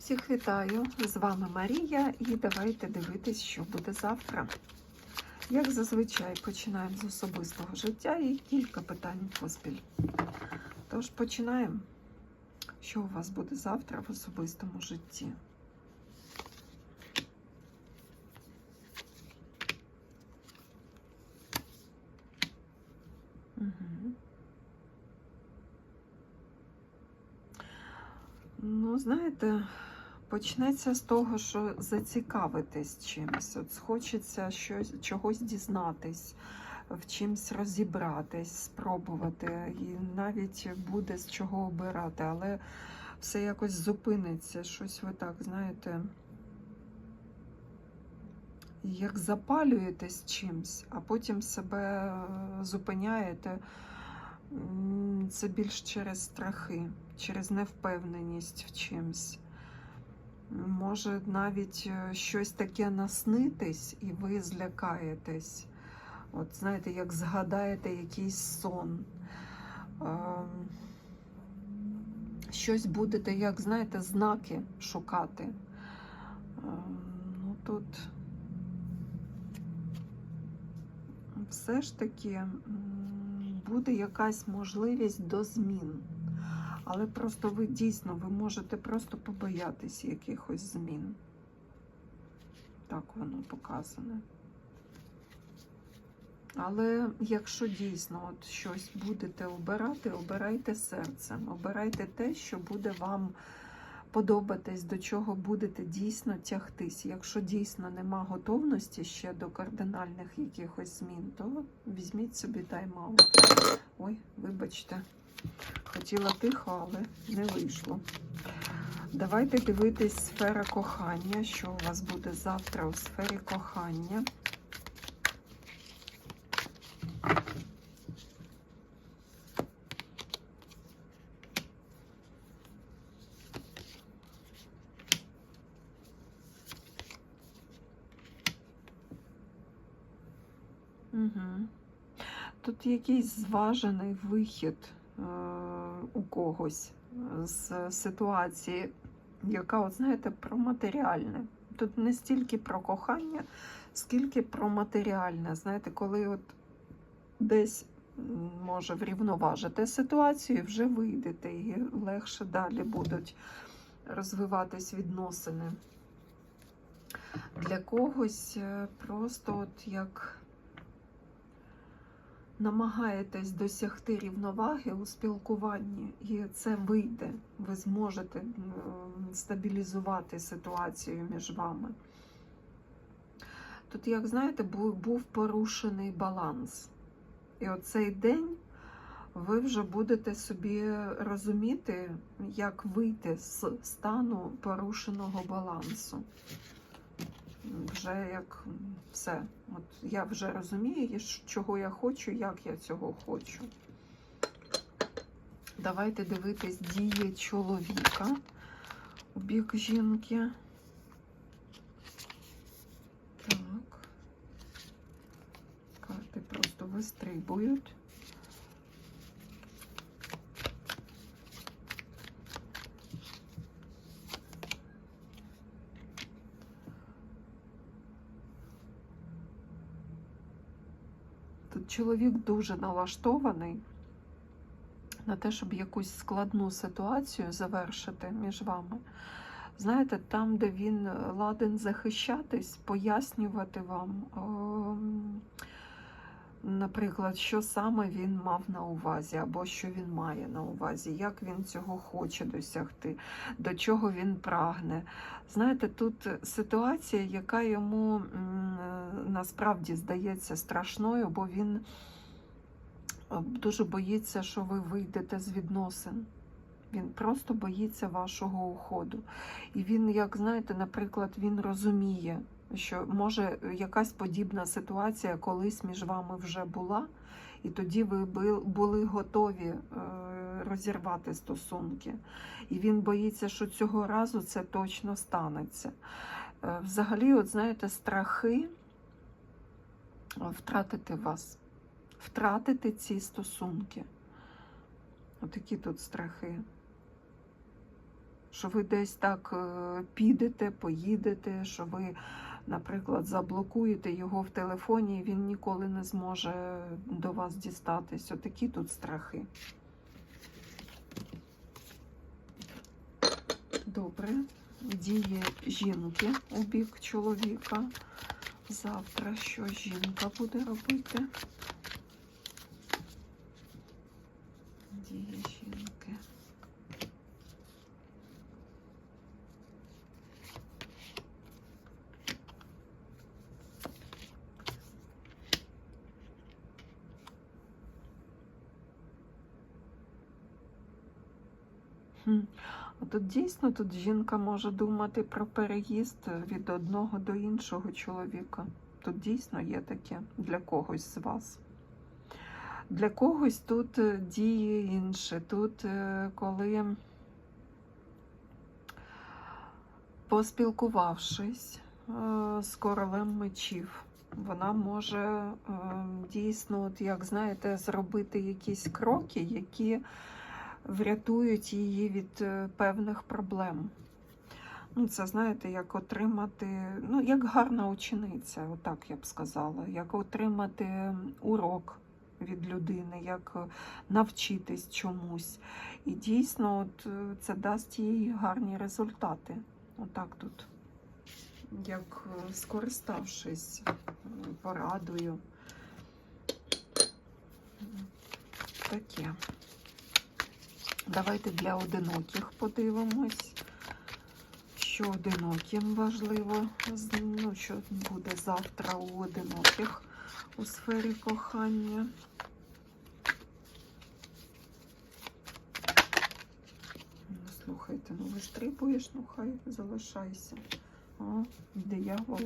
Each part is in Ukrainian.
Всіх вітаю! З вами Марія, і давайте дивитись, що буде завтра. Як зазвичай, починаємо з особистого життя і кілька питань поспіль. Тож починаємо. Що у вас буде завтра в особистому житті? Ну, знаєте, почнеться з того, що зацікавитись чимось. От хочеться щось, чогось дізнатись, в чимсь розібратись, спробувати. І навіть буде з чого обирати, але все якось зупиниться. Щось ви так, знаєте, як запалюєтесь чимсь, а потім себе зупиняєте. Це більш через страхи, через невпевненість в чимсь. Може навіть е, щось таке наснитись, і ви злякаєтесь. От знаєте, як згадаєте якийсь сон. Ем, Щось будете, як знаєте, знаки шукати. Ем, Ну тут все ж таки буде якась можливість до змін. Але просто ви дійсно ви можете просто побоятися якихось змін. Так воно показане. Але якщо дійсно от щось будете обирати, обирайте серцем, обирайте те, що буде вам подобатись, до чого будете дійсно тягтись. Якщо дійсно нема готовності ще до кардинальних якихось змін, то візьміть собі тайм-аут. Ой, вибачте, хотіла тихо, але не вийшло. Давайте дивитись сфера кохання. Що у вас буде завтра у сфері кохання? Угу. Тут якийсь зважений вихід у когось з ситуації, яка, от знаєте, про матеріальне. Тут не стільки про кохання, скільки про матеріальне. Знаєте, коли от десь може врівноважити ситуацію, вже вийдете, і легше далі будуть розвиватись відносини. Для когось е, просто от як намагаєтесь досягти рівноваги у спілкуванні, і це вийде. Ви зможете стабілізувати ситуацію між вами. Тут, як знаєте, бу- був порушений баланс. І оцей день ви вже будете собі розуміти, як вийти з стану порушеного балансу. Вже як все. От я вже розумію, чого я хочу, як я цього хочу. Давайте дивитись дії чоловіка у бік жінки. Так. Карти просто вистрибують. Чоловік дуже налаштований на те, щоб якусь складну ситуацію завершити між вами. Знаєте, там, де він ладен захищатись, пояснювати вам, ем, наприклад, що саме він мав на увазі, або що він має на увазі, як він цього хоче досягти, до чого він прагне. Знаєте, тут ситуація, яка йому насправді здається страшною, бо він е, дуже боїться, що ви вийдете з відносин. Він просто боїться вашого уходу. І він, як знаєте, наприклад, він розуміє, що може якась подібна ситуація колись між вами вже була, і тоді ви були готові е, розірвати стосунки. І він боїться, що цього разу це точно станеться. Е, Взагалі, от знаєте, страхи е, втратити вас, втратити ці стосунки. Отакі тут страхи. Що ви десь так е, підете, поїдете, що ви, наприклад, заблокуєте його в телефоні, і він ніколи не зможе до вас дістатись. Отакі тут страхи. Добре. Діє жінки у бік чоловіка. Завтра що жінка буде робити? Діє жінки. Хм. А Тут дійсно тут жінка може думати про переїзд від одного до іншого чоловіка. Тут дійсно є таке для когось з вас. Для когось тут е, діє інше. Тут, е, коли поспілкувавшись е, з королем мечів, вона може дійсно, от як знаєте, зробити якісь кроки, які врятують її від е, певних проблем. Ну, це знаєте, як отримати, ну, як гарна учениця, отак я б сказала, як отримати урок від людини, як е, навчитись чомусь. І дійсно, от е, це дасть їй гарні результати. Отак тут. Як скориставшись порадою. Таке. Давайте для одиноких подивимось, що одиноким важливо, ну, що буде завтра у одиноких у сфері кохання. Ну, слухайте, ну вистрибуєш, ну хай залишайся. О, диявол.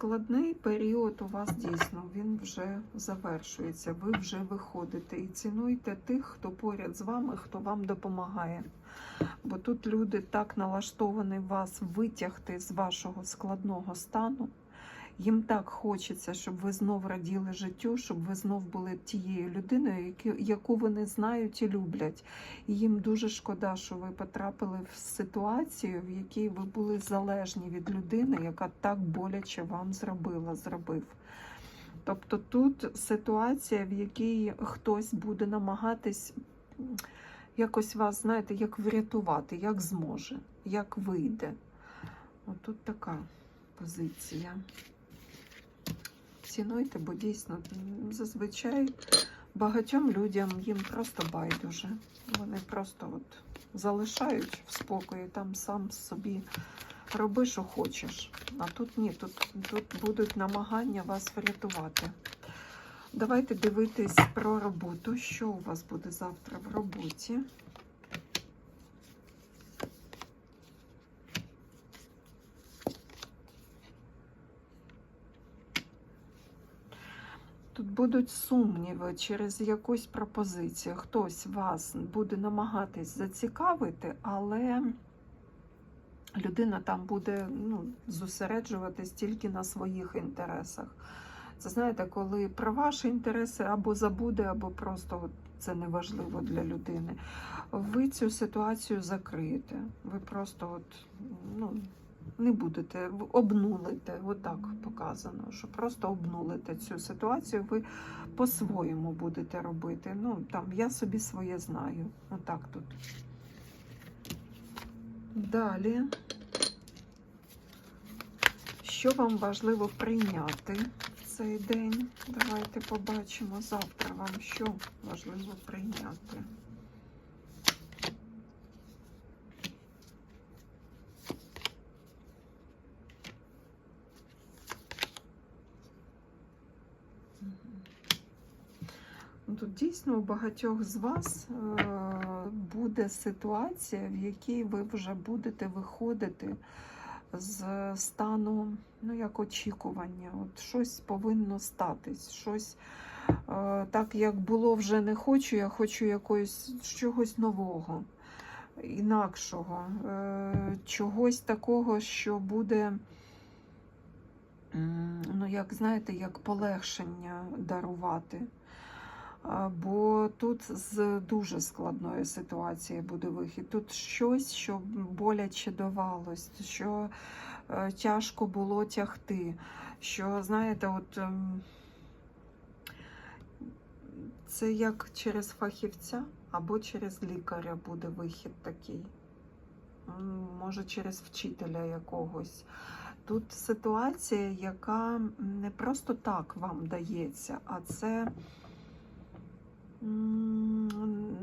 Складний період у вас дійсно, він вже завершується. Ви вже виходите і цінуйте тих, хто поряд з вами, хто вам допомагає. Бо тут люди так налаштовані вас витягти з вашого складного стану. Їм так хочеться, щоб ви знов раділи життю, щоб ви знов були тією людиною, яку- вони знають і люблять. І їм дуже шкода, що ви потрапили в ситуацію, в якій ви були залежні від людини, яка так боляче вам зробила, зробив. Тобто тут ситуація, в якій хтось буде намагатись якось вас, знаєте, як врятувати, як зможе, як вийде. Отут така позиція. Цінуйте, бо дійсно зазвичай багатьом людям їм просто байдуже. Вони просто от залишають в спокої, там сам собі роби, що хочеш. А тут ні, тут, тут будуть намагання вас врятувати. Давайте дивитись про роботу. Що у вас буде завтра в роботі? Тут будуть сумніви через якусь пропозицію. Хтось вас буде намагатись зацікавити, але людина там буде ну, зосереджуватись тільки на своїх інтересах. Це знаєте, коли про ваші інтереси або забуде, або просто це неважливо для людини. Ви цю ситуацію закриєте. Ви просто от, ну, не будете, обнулите, отак показано, що просто обнулите цю ситуацію, ви по-своєму будете робити. Ну, там, я собі своє знаю. Отак тут. Далі. Що вам важливо прийняти цей день? Давайте побачимо завтра вам, що важливо прийняти. Мгм. Ну, Тут дійсно у багатьох з вас е, буде ситуація, в якій ви вже будете виходити з стану, ну як очікування. От щось повинно статись, щось е, так, як було вже не хочу, я хочу якоїсь чогось нового, інакшого, е, чогось такого, що буде ну, як знаєте, як полегшення дарувати. Бо тут з дуже складної ситуації буде вихід. Тут щось, що боляче давалось, що е, тяжко було тягти. Що, знаєте, от ем, це як через фахівця або через лікаря буде вихід такий. Може, через вчителя якогось. Тут ситуація, яка не просто так вам дається, а це,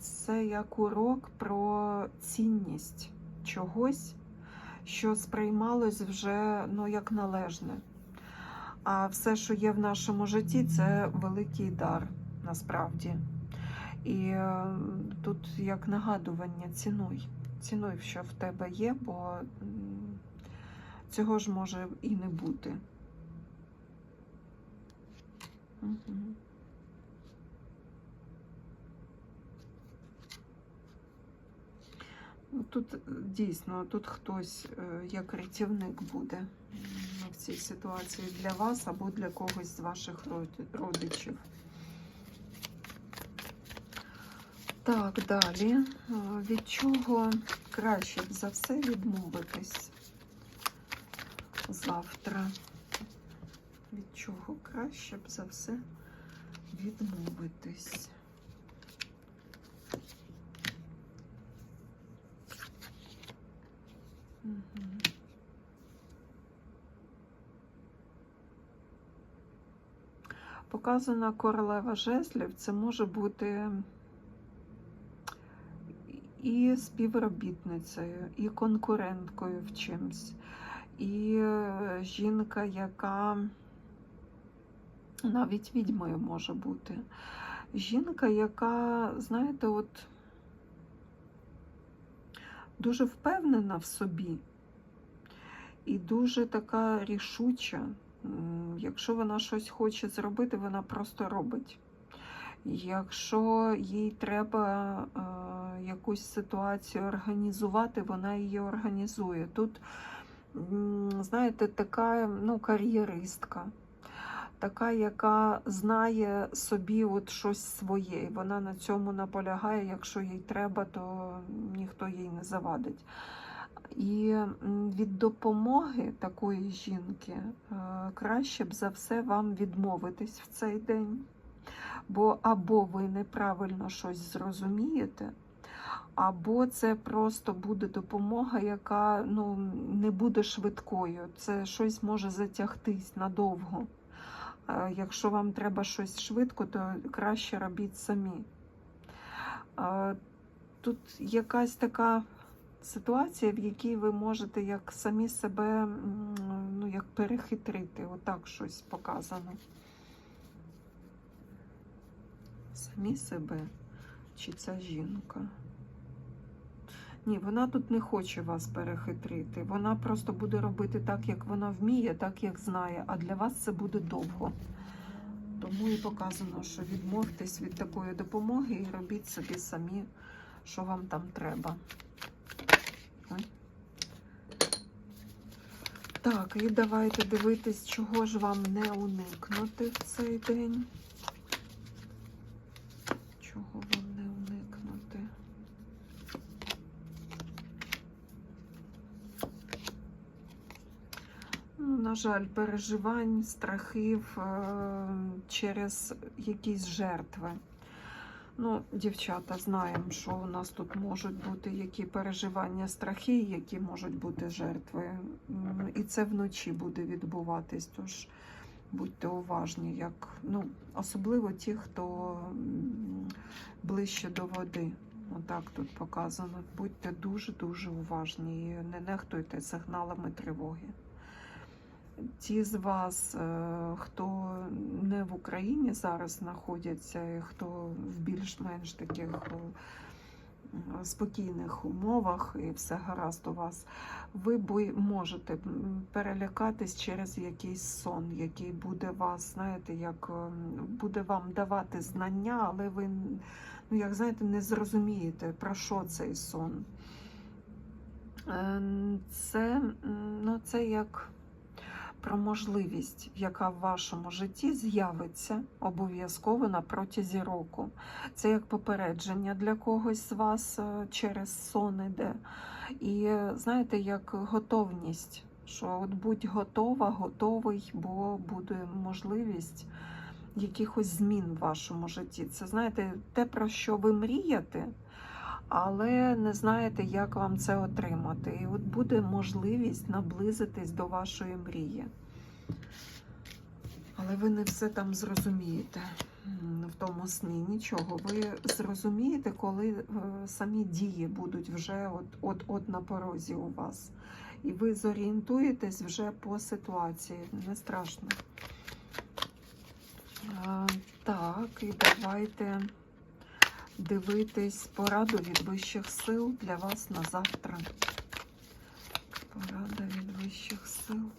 це як урок про цінність чогось, що сприймалось вже ну, як належне. А все, що є в нашому житті, це великий дар насправді. І е, тут як нагадування цінуй. Цінуй, що в тебе є, бо цього ж може і не бути. Мгм. Тут е, дійсно тут хтось е, як рятівник буде в цій ситуації для вас або для когось з ваших родичів. Так, далі. Е, Від чого краще б за все відмовитись завтра? Від чого краще б за все відмовитись? Показана королева жезлів, це може бути і співробітницею, і конкуренткою в чимсь, і жінка, яка навіть відьмою може бути. Жінка, яка, знаєте, от дуже впевнена в собі і дуже така рішуча. Якщо вона щось хоче зробити, вона просто робить. Якщо їй треба е, якусь ситуацію організувати, вона її організує. Тут, знаєте, така ну, кар'єристка, така, яка знає собі от щось своє, і вона на цьому наполягає. Якщо їй треба, то ніхто їй не завадить. І від допомоги такої жінки е, краще б за все вам відмовитись в цей день. Бо або ви неправильно щось зрозумієте, або це просто буде допомога, яка ну, не буде швидкою. Це щось може затягтись надовго. Е, Якщо вам треба щось швидко, то краще робіть самі. Е, Тут якась така ситуація, в якій ви можете як самі себе ну, як перехитрити. Отак щось показано. Самі себе чи ця жінка? Ні, вона тут не хоче вас перехитрити. Вона просто буде робити так, як вона вміє, так як знає, а для вас це буде довго. Тому і показано, що відмовтесь від такої допомоги і робіть собі самі, що вам там треба. Ой. Так, і давайте дивитись, чого ж вам не уникнути в цей день. Чого вам не уникнути? Ну, на жаль, переживань, страхів е, через якісь жертви. Ну, дівчата, знаємо, що у нас тут можуть бути які переживання, страхи, які можуть бути жертви. І це вночі буде відбуватись. Тож будьте уважні, як ну, особливо ті, хто ближче до води. Отак тут показано. Будьте дуже-дуже уважні і не нехтуйте сигналами тривоги. Ті з вас, е, хто не в Україні зараз знаходяться, і хто в більш-менш таких е, спокійних умовах і все гаразд у вас, ви можете перелякатись через якийсь сон, який буде вас, знаєте, як ем, буде вам давати знання, але ви, ну як знаєте, не зрозумієте, про що цей сон. Е, Це, ну, це як про можливість, яка в вашому житті з'явиться обов'язково на протязі року. Це як попередження для когось з вас е, через сон іде. І знаєте, як готовність, що от будь готова, готовий, бо буде можливість якихось змін в вашому житті. Це знаєте, те, про що ви мрієте, але не знаєте, як вам це отримати. І от буде можливість наблизитись до вашої мрії. Але ви не все там зрозумієте в тому сні. Нічого. Ви зрозумієте, коли е, самі дії будуть вже от, от на порозі у вас. І ви зорієнтуєтесь вже по ситуації. Не страшно. А, так, і давайте дивитись пораду від вищих сил для вас на завтра. Порада від вищих сил.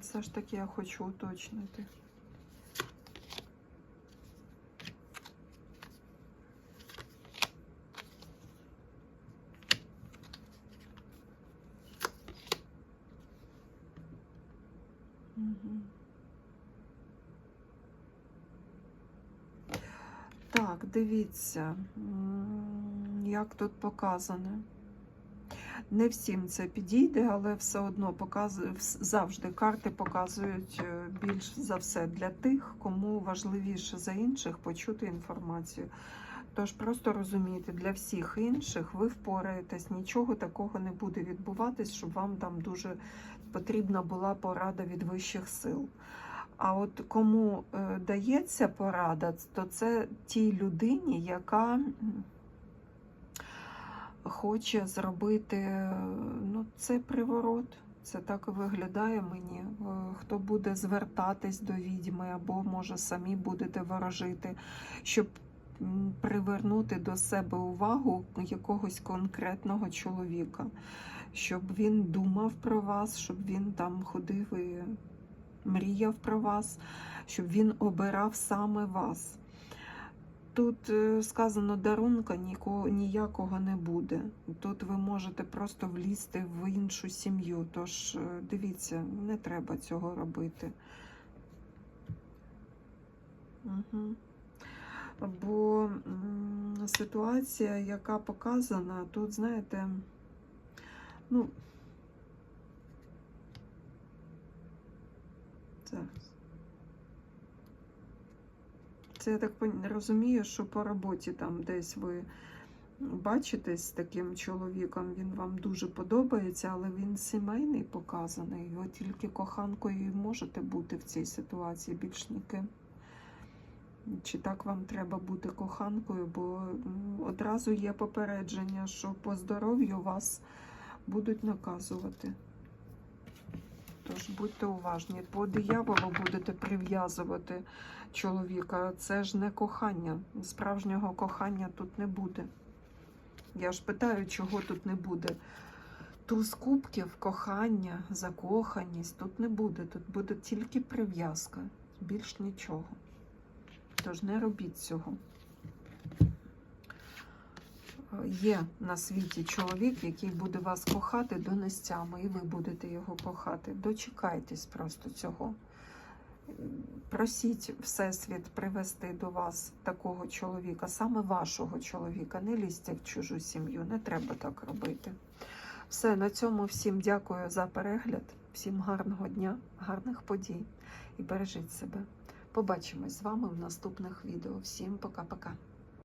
Все ж таки я хочу уточнити. Так, дивіться, як тут показане. Не всім це підійде, але все одно показує завжди карти показують е, більш за все для тих, кому важливіше за інших почути інформацію. Тож просто розумійте, для всіх інших ви впораєтесь, нічого такого не буде відбуватись, щоб вам там дуже потрібна була порада від вищих сил. А от кому е, дається порада, то це тій людині, яка хоче зробити ну, це приворот. Це так і виглядає мені. Е, Хто буде звертатись до відьми, або може самі будете ворожити, щоб привернути до себе увагу якогось конкретного чоловіка, щоб він думав про вас, щоб він там ходив і мріяв про вас, щоб він обирав саме вас. Тут е, сказано, дарунка ніко- ніякого не буде. Тут ви можете просто влізти в іншу сім'ю. Тож е, дивіться, не треба цього робити. Угу. Бо ситуація, яка показана, тут, знаєте, ну, зараз. Це я так розумію, що по роботі там десь ви бачитесь з таким чоловіком, він вам дуже подобається, але він сімейний показаний. Ви тільки коханкою можете бути в цій ситуації, більш ніким. Чи так вам треба бути коханкою, бо одразу є попередження, що по здоров'ю вас будуть наказувати. Тож будьте уважні, по дияволу будете прив'язувати чоловіка. Це ж не кохання. Справжнього кохання тут не буде. Я ж питаю, чого тут не буде. Туз кубків, кохання, закоханість тут не буде. Тут буде тільки прив'язка, більш нічого. Тож не робіть цього. Є на світі чоловік, який буде вас кохати донестями, і ви будете його кохати. Дочекайтесь просто цього. Просіть Всесвіт привести до вас такого чоловіка, саме вашого чоловіка. Не лізьте в чужу сім'ю, не треба так робити. Все, на цьому всім дякую за перегляд, всім гарного дня, гарних подій і бережіть себе. Побачимось з вами в наступних відео. Всім пока-пока.